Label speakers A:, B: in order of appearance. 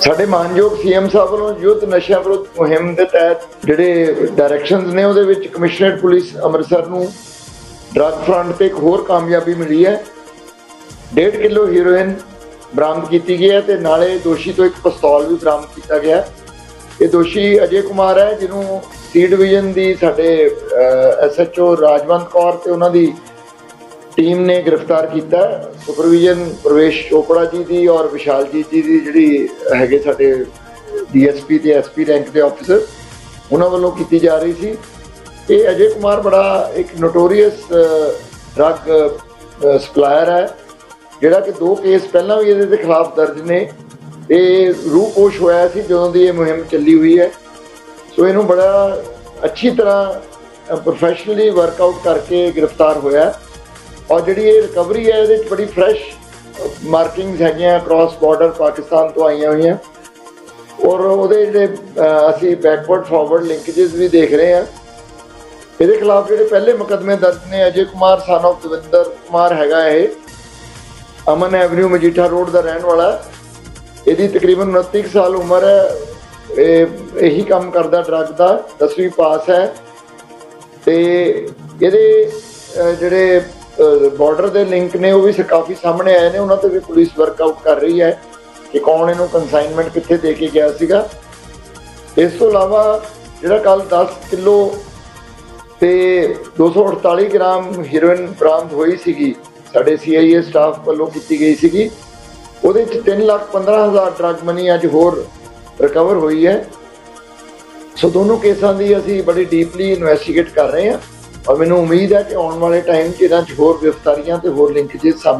A: ਸਾਡੇ ਮਾਨਯੋਗ ਸੀਐਮ ਸਾਹਿਬ ਵੱਲੋਂ ਯੁੱਧ ਨਸ਼ਿਆਂ ਵਿਰੁੱਧ ਮੁਹਿੰਮ ਦੇ ਤਹਿਤ ਜਿਹੜੇ ਡਾਇਰੈਕਸ਼ਨਸ ਨੇ ਉਹਦੇ ਵਿੱਚ ਕਮਿਸ਼ਨਰੇਟ ਪੁਲਿਸ ਅੰਮ੍ਰਿਤਸਰ ਨੂੰ ਡਰੱਗ ਫਰੰਟ ਤੇ ਇੱਕ ਹੋਰ ਕਾਮਯਾਬੀ ਮਿਲੀ ਹੈ। 1.5 ਕਿਲੋ ਹੀਰੋਇਨ ਬਰਾਮਦ ਕੀਤੀ ਗਈ ਹੈ ਤੇ ਨਾਲੇ ਦੋਸ਼ੀ ਤੋਂ ਇੱਕ ਪਿਸਤੌਲ ਵੀ ਬਰਾਮਦ ਕੀਤਾ ਗਿਆ ਇਹ ਦੋਸ਼ੀ ਅਜੇ ਕੁਮਾਰ ਹੈ, ਜਿਹਨੂੰ ਸੀ ਡਿਵੀਜ਼ਨ ਦੀ ਸਾਡੇ ਐਸਐਚਓ ਰਾਜਵੰਤ ਕੌਰ ਤੇ ਉਹਨਾਂ ਦੀ ਟੀਮ ਨੇ ਗ੍ਰਿਫਤਾਰ ਕੀਤਾ ਹੈ। ਸੁਪਰਵੀਜ਼ਨ ਪ੍ਰਵੇਸ਼ ਚੋਪੜਾ ਜੀ ਦੀ ਔਰ ਵਿਸ਼ਾਲਜੀਤ ਜੀ ਦੀ ਜਿਹੜੀ ਹੈਗੇ ਸਾਡੇ ਡੀਐਸਪੀ ਤੇ ਐਸਪੀ ਰੈਂਕ ਦੇ ਆਫੀਸਰ, ਉਹਨਾਂ ਵੱਲੋਂ ਕੀਤੀ ਜਾ ਰਹੀ ਸੀ। ਇਹ ਅਜੇ ਕੁਮਾਰ ਬੜਾ ਇੱਕ ਨੋਟੋਰੀਅਸ ਡਰੱਗ ਸਪਲਾਇਰ ਹੈ। ਜਿਹੜਾ ਕਿ ਦੋ ਕੇਸ ਪਹਿਲਾਂ ਵੀ ਇਹਦੇ ਦੇ ਖਿਲਾਫ ਦਰਜ ਨੇ। ਇਹ ਰੂਪੋਸ਼ ਹੋਇਆ ਸੀ ਜਦੋਂ ਦੀ ਇਹ ਮੁਹਿੰਮ ਚੱਲੀ ਹੋਈ ਹੈ। ਸੋ ਇਹਨੂੰ ਬੜਾ ਅੱਛੀ ਤਰ੍ਹਾਂ ਪ੍ਰੋਫੈਸ਼ਨਲੀ ਵਰਕਆਊਟ ਕਰਕੇ ਗ੍ਰਿਫਤਾਰ ਹੋਇਆ ਔਰ ਜਿਹੜੀ ਇਹ ਰਿਕਵਰੀ ਹੈ, ਇਹਦੇ ਵਿੱਚ ਬੜੀ ਫਰੈਸ਼ ਮਾਰਕਿੰਗਸ ਹੈਗੀਆਂ ਕ੍ਰਾਸ ਬਾਰਡਰ ਪਾਕਿਸਤਾਨ ਤੋਂ ਆਈਆਂ ਹੋਈਆਂ। ਔਰ ਉਹਦੇ ਜਿਹੜੇ ਅਸੀਂ ਬੈਕਵਰਡ ਫਾਰਵਰਡ ਲਿੰਕੇजेस ਵੀ ਦੇਖ ਰਹੇ ਹਾਂ। ਇਹਦੇ ਖਿਲਾਫ ਜਿਹੜੇ ਪਹਿਲੇ ਮੁਕਦਮੇ ਦਰਜ ਨੇ, ਅਜੇ ਕੁਮਾਰ ਸਨ of ਦਵਿੰਦਰ ਕੁਮਾਰ ਹੈਗਾ ਇਹ। ਅਮਨ ਐਵਨਿਊ ਮਜੀਠਾ ਰੋਡ ਦਾ ਰਹਿਣ ਵਾਲਾ। ਇਹਦੀ ਤਕਰੀਬਨ 29 ਕੁ ਸਾਲ ਉਮਰ ਹੈ। ਇਹ, ਇਹੀ ਕੰਮ ਕਰਦਾ ਡਰੱਗ ਦਾ 10ਵੀਂ ਪਾਸ ਹੈ। ਤੇ ਇਹਦੇ ਜਿਹੜੇ ਬਾਰਡਰ ਦੇ ਲਿੰਕ ਨੇ, ਉਹ ਵੀ ਸ- ਕਾਫੀ ਸਾਹਮਣੇ ਆਏ ਨੇ। ਉਹਨਾਂ ਤੇ ਵੀ ਪੁਲਿਸ ਵਰਕਆਊਟ ਕਰ ਰਹੀ ਹੈ ਕਿ ਕੌਣ ਇਹਨੂੰ ਕਨਸਾਈਨਮੈਂਟ ਕਿੱਥੇ ਦੇ ਕੇ ਗਿਆ ਸੀਗਾ। ਇਸ ਤੋਂ ਇਲਾਵਾ ਜਿਹੜਾ ਕੱਲ 10 ਕਿਲੋ ਤੇ 248 ਗ੍ਰਾਮ ਹੀਰੋਇਨ ਬਰਾਮਦ ਹੋਈ ਸੀਗੀ, ਸਾਡੇ ਸੀਆਈਏ ਸਟਾਫ ਵੱਲੋਂ ਕੀਤੀ ਗਈ ਸੀਗੀ। ਉਹਦੇ ਚ 3 ਲੱਖ 15 ਹਜ਼ਾਰ ਡਰੱਗ ਮਨੀ ਅੱਜ ਹੋਰ ਰਿਕਵਰ ਹੋਈ ਹੈ। ਸੋ ਦੋਨੋਂ ਕੇਸਾਂ ਦੀ ਅਸੀਂ ਬੜੀ ਡੀਪਲੀ ਇਨਵੈਸਟੀਗੇਟ ਕਰ ਰਹੇ ਹਾਂ। ਔਰ ਮੈਨੂੰ ਉਮੀਦ ਹੈ ਕਿ ਆਉਣ ਵਾਲੇ ਟਾਈਮ 'ਚ ਇਹਨਾਂ 'ਚ ਹੋਰ ਗ੍ਰਿਫਤਾਰੀਆਂ ਤੇ ਹੋਰ ਲਿੰਕੇजेस ਸਾਹਮਣੇ